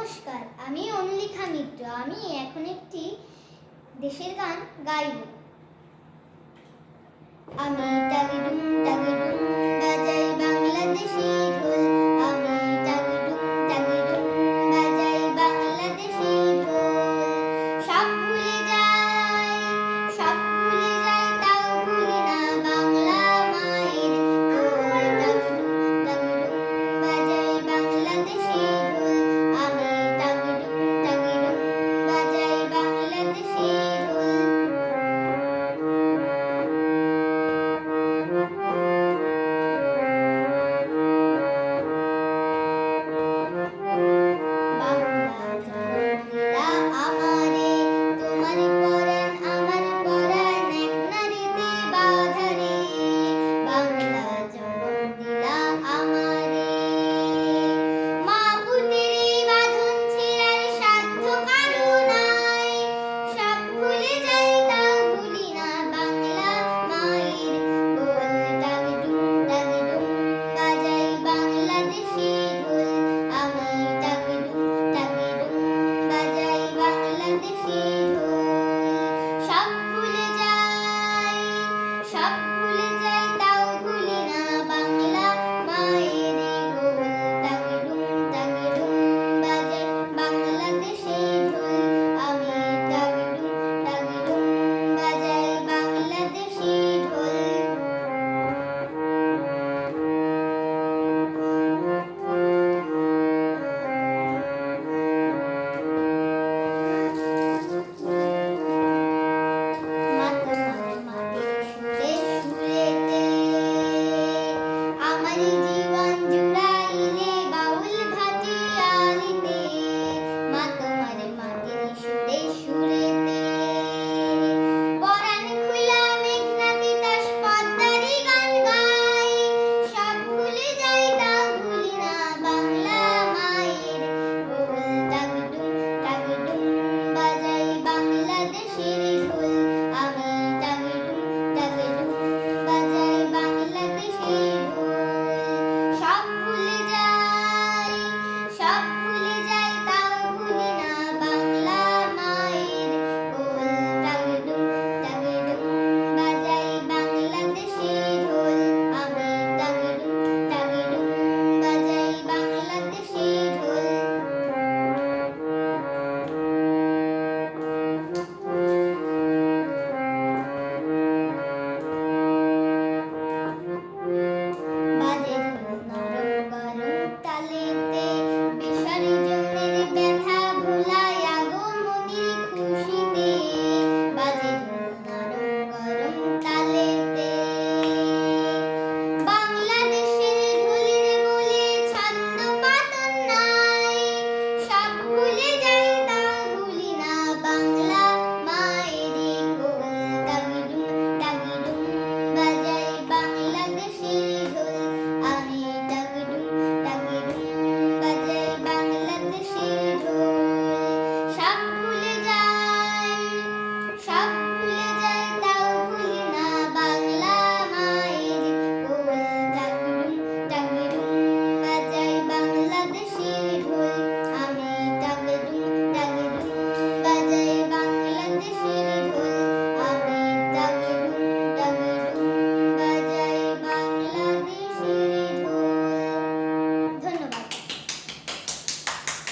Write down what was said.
নমস্কার আমি অনুলিখা মিত্র আমি এখন একটি দেশের গান গাইব। আমি